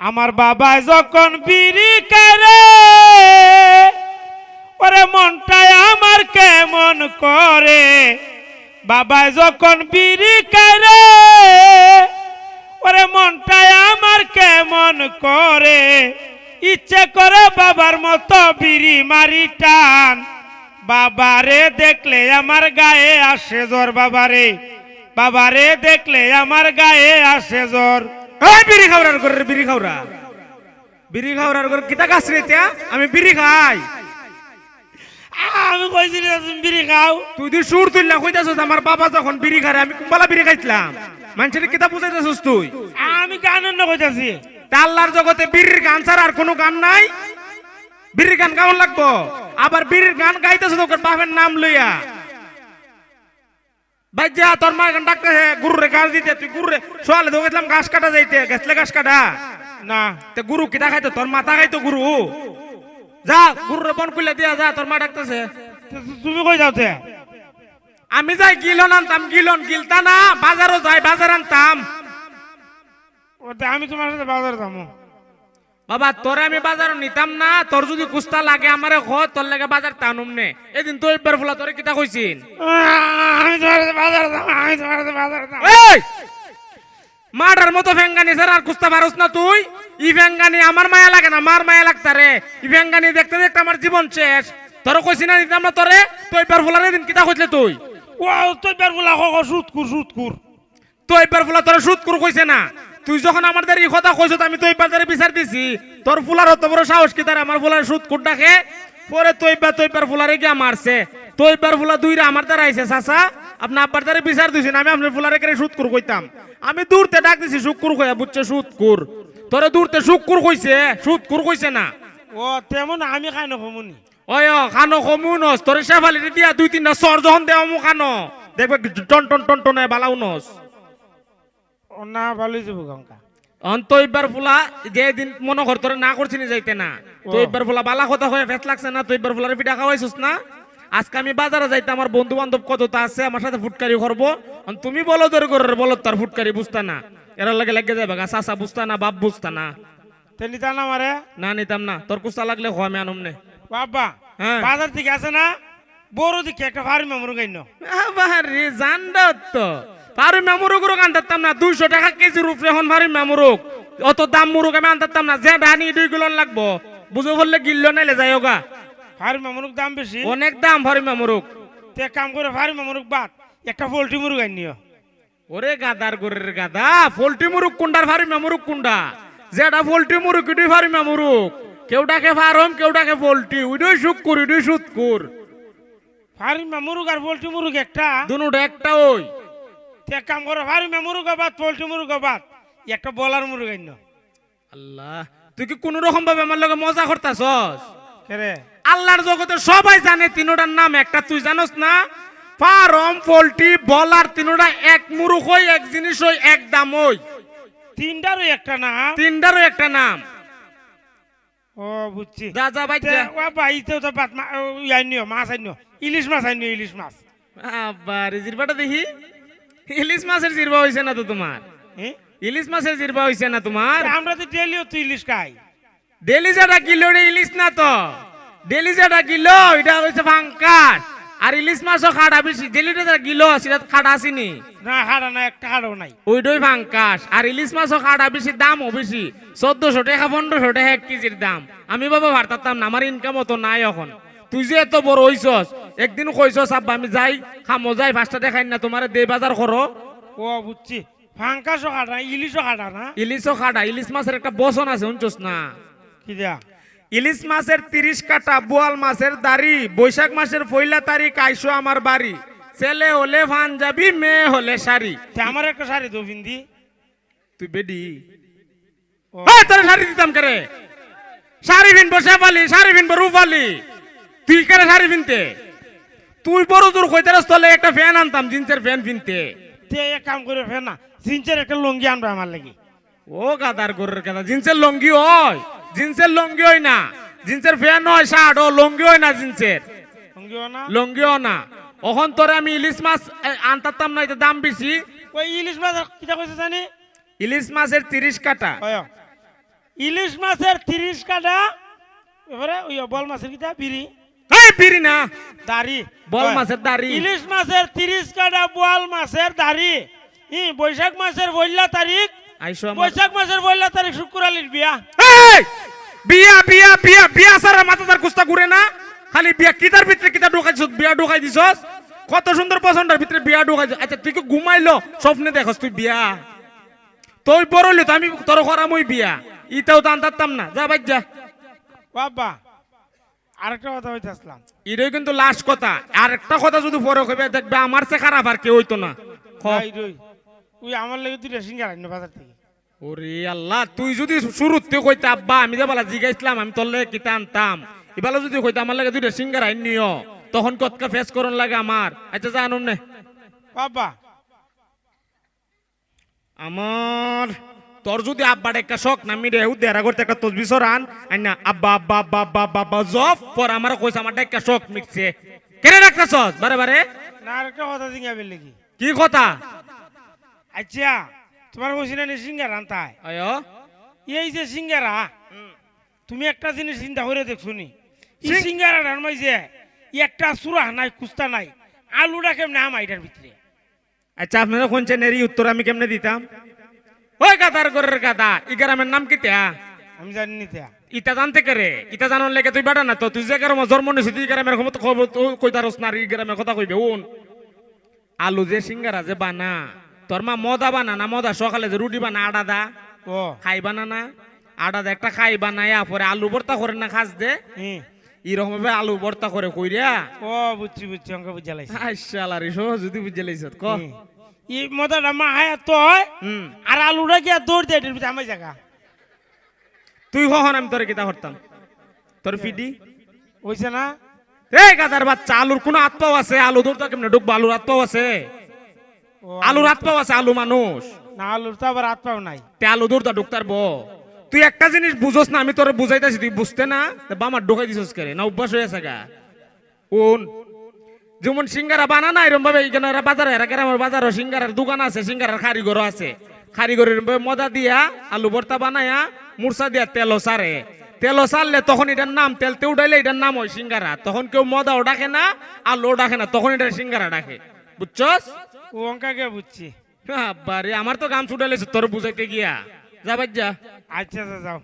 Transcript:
আমার বাবা যখন বিড়ি করে, ওরে মনটাই আমার কেমন করে? বাবা যখন বিড়ি করে, ওরে মনটাই আমার কেমন করে? ইচ্ছে করে বাবার মতো বিড়ি মারি টান। বাবারে দেখলে আমার গায়ে আসে জ্বর, বাবারে। বাবারে দেখলে আমার গায়ে আসে জ্বর। এই বিড়ি খাওয়ার করে বিড়ি খাওয়া বিড়ি খাওয়ার করে কিতা গাছ রে আমি বিড়ি খাই। আমি কইছি বিড়ি খাও। তুই দি সুর তুললা কইতাছস আমার বাবা যখন বিড়ি খারে আমি কুম্বালা বিড়ি খাইছিলাম? মানুষের কিতা বুঝাইতেছস তুই? আমি গান অন্য কইতাছি। আল্লাহর জগতে বিড়ির গান ছাড়া আর কোনো গান নাই? বিড়ির গান কেমন লাগবো? আবার বিড়ির গান গাইতেছ তোর বাপের নাম লইয়া। ভাই যা তোর মা গান ডাকতে হে গুরুরে গাছ দিতে তুই গুরুরে সোয়ালে তো গেছিলাম ঘাস কাটা যাইতে গেছলে ঘাস কাটা? না তে গুরু কিতা খাইতো তোর মাথা খাইতো গুরু। যা গুরুরে বন কইলে দিয়া যা তোর মা ডাকতেছে। তুমি কই যাওতে আমি যাই গিলন আনতাম গিলন গিলতা না বাজারও যাই বাজার আনতাম। আমি তোমার সাথে বাজারে যাব। বাবা তোরে আমি বাজার নিতাম না তোর যদি কুস্তা লাগে আমারে খ তোর লাগে বাজার টানুম নে। এদিন তো একবার ফুলা তোরে কিতা কইছিন মাডার মতো ফেঙ্গানি স্যার আর কুস্তা পারস না তুই? ই ফেঙ্গানি আমার মায়া লাগে না মার মায়া লাগতা রে ই ফেঙ্গানি দেখতে দেখতে আমার জীবন শেষ। তোর কইছি না নিতাম না তোরে? তো একবার ফুলার এদিন কিতা কইছিলে তুই? ও তুই বেরগুলা কক সুত কুর সুত কুর তো একবার ফুলা তোর সুদ করে কইছে না? তুই যখন আমাদের এই কথা কইছ আমি তো একবার তারে বিচার দিছি। তোর ফুলার অত বড় সাহস কি তার? আমার ফুলার সুদ কুট ডাকে পরে তো একবার তো একবার ফুলারে গিয়া মারছে। তো একবার ফুলা দুইরা আমার দ্বারা আইছে চাচা। আপনি আব্বার দ্বারা বিচার দিছেন আমি আপনার ফুলারে কেড়ে সুদ করে কইতাম। আমি দূরতে ডাক দিছি শুকুর কইয়া বুঝছে সুদ কুর তোরে দূরতে শুকুর কইছে সুদ কুর কইছে না। ও তেমন আমি খাই নখমুনি। ও, খানো কমুনস তোরে শেফালি দিয়া দুই তিনটা সর যখন দেও মু খানো দেখবে টন টন টন টন বালাউ নস ও না ভালোই যাব অন্ত ইবার ফুলা যে দিন মনে কর তোরে না করছিনি যাইতে না। তো। ফুলা বালা কথা হয়ে ফেস লাগছে না তো ইবার ফুলার পিঠা খাওয়াইছিস না? আজকে আমি বাজারে যাইতে আমার বন্ধু বান্ধব কতটা আছে আমার সাথে ফুটকারি করব। তুমি বলো তোর করে বলো তার ফুটকারি বুঝতা না। এর লাগে লেগে যাবে গা চাচা বুঝতা না বাপ বুঝতা না। তা না মারে না নিতাম না। তোর কুস্তা লাগলে হয় আমি আনুম নে। বাবা হ্যাঁ। বাজার থেকে আছে না বড় দিকে একটা ভারী মেমর গাইন জান্ডত তো। পারু মেমুরুক রোগ আনতাম না দুইশো টাকা কেজি রূপ এখন ভারি মেমুরুক। অত দাম মুরুক আমি আনতাম না যে ডানি দুই কিলো লাগবো। বুঝো বললে গিল্ল নাইলে যাই হোগা ভারী মেমরুক দাম বেশি? অনেক দাম ভারি মেমুরুক। তে কাম করে ভারী মেমরুক বাদ একটা পোল্ট্রি মুরগ আইন নিও। ওরে গাদার গোরের গাদা পোল্ট্রি মুরুক কুন্ডার ভারি মেমুরুক কুন্ডা। যেটা পোল্ট্রি মুরুক ইডুই ভারি মেমুরুক। কেউটাকে ফার্ম কেউটাকে পোল্ট্রি উইডুই শুক্কুর উইডুই সুৎকুর। ভারী মেমরুক আর পোল্ট্রি মুরগ একটা? দুনুটা একটা ওই। তে এক কাম করে ভারী মেমরুক বাদ পোল্ট্রি মুরগ বাদ একটা বলার আইন আল্লাহ তুই কি কোন রকম ভাবে আমার লগে মজা করতাছস? কেরে আল্লাহর জগতে সবাই জানে তিনোটার নাম একটা তুই জানোস না? ফার্ম পোল্ট্রি বলার তিনোটা এক মুরুখ হই এক জিনিস হই এক দাম হই। তিনটারও একটা নাম। তিনটারও একটা নাম। ও বুঝছি। যা ভাই তে ও বাইতে তো ই নিও মাছ আইন ইলিশ মাছ আইন নিও ইলিশ মাছ। আবার জিরবাটা দেখি। ইলিশ মাছের জিরবা হইছে না তো তোমার? ইলিশ মাছের জিরবা হইছে না তোমার? আমরা তো ডেলিও তো ইলিশ খাই। ডেলি যেটা কিলো রে ইলিশ না তো? ডেলি যেটা কিলো এটা হইছে ভাঙ্কাস আর ইলিশ মাছও খাড়া বেশি। ডেলি যেটা কিলো সেটা খাড়া আসিনি না? হাড়া না একটা হাড়াও নাই। ওইটাই ভাঙ্কাস আর ইলিশ মাছও খাড়া বেশি দামও বেশি। চোদ্দশো টাকা পনেরোশো টাকা এক কেজির দাম। আমি বাবা ভারতাম না আমার ইনকাম অত নাই এখন। তুই যে এত বড় হইছস একদিন কইছস আব্বা আমি যাই খামো যাই পাঁচটা দেখাই না তোমার দে বাজার করো। ও বুঝছি। ফাঙ্কাসও হাড়া ইলিশও হাড়া না? ইলিশও খাড়া ইলিশ মাছের একটা বসন আছে শুনছস না? কি দিয়া? ইলিশ মাছের তিরিশ কাটা বোয়াল মাছের দাড়ি বৈশাখ মাসের পয়লা তারিখ আইসো আমার বাড়ি। ছেলে হলে পাঞ্জাবি মেয়ে হলে শাড়ি। তে আমার একটা শাড়ি তো বিন্দি তুই বেডি। তোর শাড়ি দিতাম করে? শাড়ি পিনবো শেফালি শাড়ি পিনবো রূপালি। তুই করে শাড়ি পিনতে তুই বড় দূর কইতে তলে একটা ফ্যান আনতাম জিন্সের ফ্যান পিনতে তে এক কাম করে ফের না জিন্সের একটা লুঙ্গি আনবে আমার লাগি। ও গাদার গরের গাদা জিন্সের লঙ্গি হয় জিন্সের লঙ্গি হয় না জিন্সের ফ্যান হয় শার্ট ও লঙ্গি হয় না জিন্সের। লুঙ্গিও না? লঙ্গিও না। অখন তোরে আমি ইলিশ মাছ আনতাম না এটা দাম বেশি। ওই ইলিশ মাছ কিটা কইছে জানি? ইলিশ মাছের তিরিশ কাটা। ওই ইলিশ মাছের তিরিশ কাটা এবারে ওই বল মাছের কিটা বিড়ি। এই বিড়ি না দাড়ি। বল মাছের দাড়ি। ইলিশ মাছের তিরিশ কাটা বোয়াল মাছের দাড়ি। ই বৈশাখ মাসের বইলা তারিখ। বৈশাখ মাসের বইলা তারিখ শুক্রালির বিয়া। এই! বিয়া বিয়া বিয়া বিয়া সারা মাথা তার কুস্তা ঘুরে না। খালি বিয়া কিতার ভিতরে কিতা ঢুকাইছ বিয়া ঢুকাই দিছস। কত সুন্দর পছন্দের ভিতরে বিয়া ঢুকাই আচ্ছা তুই কি ঘুমাইলো? স্বপ্নে দেখস তুই বিয়া। তুই বড় হইলি তো আমি তোর করাম বিয়া। ইটাও তো আনতাম না। যা ভাই যা। বাবা আরেকটা কথা হইতে আসলাম। এটাই কিন্তু লাস্ট কথা। আর একটা কথা যদি পরে কইবে দেখবে আমার সে খারাপ আর কেউ হইতো না। ওই আমার লাগে দুইটা সিঙ্গার আইন বাজার থেকে। ওরে আল্লাহ তুই যদি শুরুতে কইতে আব্বা আমি যে বলা জিগাইছিলাম আমি তোর লেগে কিতা আনতাম। এবেলা যদি কইতে আমার লাগে দুইটা সিঙ্গার আইন নিও। তখন কতকা ফেস করন লাগে আমার। আচ্ছা জানুন নে। বাবা। আমার তোর যদি আব্বা একটা শখ না মিরে উ দেরা করতে একটা তসবি সরান আই না আব্বা আব্বা আব্বা আব্বা আব্বা আব্বা জব পর আমার কইছে আমার একটা শখ মিটছে। কেনে রাখতেছস? বারে বারে। না আরেকটা কথা জিঙ্গাবের লাগি কি? কথা? আচ্ছা তোমার বলছি না সিঙ্গার আনতায় আয়? এই যে সিঙ্গারা তুমি একটা জিনিস চিন্তা করে দেখছ নি? এই সিঙ্গারা রান্নাই যে একটা সুরা নাই কুস্তা নাই আলুটা কেমনে আম এটার ভিতরে? আচ্ছা আপনারা কোনছেন এরই উত্তর আমি কেমনে দিতাম? ওই গাদার গরের গাদা ই গ্রামের নাম কিতা আমি জানি নি তা। ইটা জানতে কেরে ইটা জানার লেগে তুই বেটা না তো। তুই যে গ্রামে জন্ম নিছিস তুই গ্রামের ক্ষমতা খবর তুই কইতারস না আর ই গ্রামের কথা কইবে উন। আলু যে সিঙ্গারা যে বানা তোর মা মদা বানা না মদা? সকালে যে রুটি বানা আডা দা। ও। খাই বানা না। আডা দা একটা খাই বানায়া পরে আলু ভর্তা করে না খাস দে। এরকম ভাবে আলু ভর্তা করে কইরা। ও বুঝছি বুঝছি অঙ্ক বুঝা লাগছে আইসালারি সহজ যদি বুঝে লাইছ ক হুম। এই মদাটা মা হায়া তো হয় আর আলুটা কি আর দৌড় দেয় এটার ভিতরে আমার জায়গা। তুই আমি তোর কিতা করতাম। তোর ফিডি? হইছে না? এই গাদার বাচ্চা আলুর কোনো আত্মাও আছে। আলু ধরতে কেমনে ঢুকবো আলুর আত্মাও আছে। আলুর আত্মাও আছে আলু মানুষ। না আলুর তো আবার হাত নাই। তে আলু ধরতে ঢুকতার ব। তুই একটা জিনিস বুঝোস না আমি তোর বুঝাইতেছি তুই বুঝতে না? বামার ঢুকাই দিছস করে? না অভ্যাস হয়ে গা। কোন যেমন সিঙ্গারা বানা না এরকম ভাবে এখানে বাজারে এরা গ্রামের বাজারও সিঙ্গারার দোকান আছে সিঙ্গারার কারিগরও আছে। কারিগরের ভাবে মদা দিয়া আলু ভর্তা বানায়া মুরসা দিয়া তেলও সারে। তেলও সারলে তখন এটার নাম তেলতে উঠাইলে এটার নাম হয় সিঙ্গারা। তখন কেউ মদাও ডাকে না আলুও ডাকে না তখন এটা সিঙ্গারা ডাকে। বুঝছস? ও অঙ্কাকে বুঝছি? বারে আমার তো গাম ছুটাইলেছে তোর বুঝাইতে গিয়া। যা যা আচ্ছা আচ্ছা যাও।